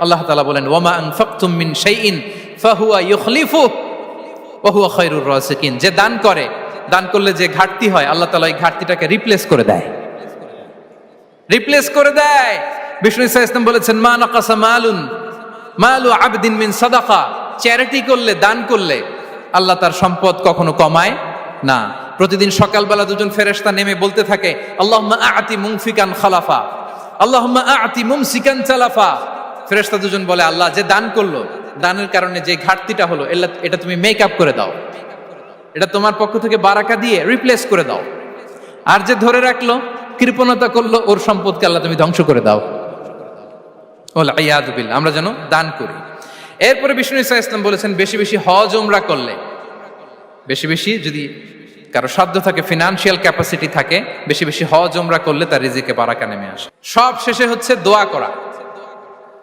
আল্লাহ তালা বলেন ওয়ামা আনফাকতুম মিন শাইইন ফাহুয়া ইউখলিফু ওয়া হুয়া খায়রুর রাসিকিন। যে দান করে, দান করলে যে ঘাটতি হয়, আল্লাহ তাআলা এই ঘাটতিটাকে রিপ্লেস করে দেয়। রিপ্লেস করে দেয়। বিষ্ণু ইসা ইসলাম বলেছেন, মা নাকাসা মালুন, মালু আবদিন মিন সাদাকা। চ্যারিটি করলে, দান করলে আল্লাহ তার সম্পদ কখনো কমায় না। প্রতিদিন সকালবেলা দুজন ফেরেশতা নেমে বলতে থাকে, আল্লাহুম্মা আতি মুমফিকান খালাফা। আল্লাহুম্মা আতি মুমসিকান চালাফা ফেরেশতা দুজন বলে, আল্লাহ, যে দান করল, দানের কারণে যে ঘাটতিটা হলো এটা তুমি মেক আপ করে দাও। এটা তোমার পক্ষ থেকে বারাকা দিয়ে রিপ্লেস করে দাও। আর যে ধরে রাখল, কৃপণতা করল, ওর সম্পদকে আল্লাহ তুমি ধ্বংস করে দাও। ইয়াদুবিল আমরা যেন দান করি। এরপরে বিষ্ণু ইসা ইসলাম বলেছেন, বেশি বেশি হজ ওমরা করলে, বেশি বেশি যদি কারও সাধ্য থাকে ফিনান্সিয়াল ক্যাপাসিটি থাকে, বেশি বেশি হজ ওমরা করলে তার রিজিকে বারাকা নেমে আসে। সব শেষে হচ্ছে দোয়া করা।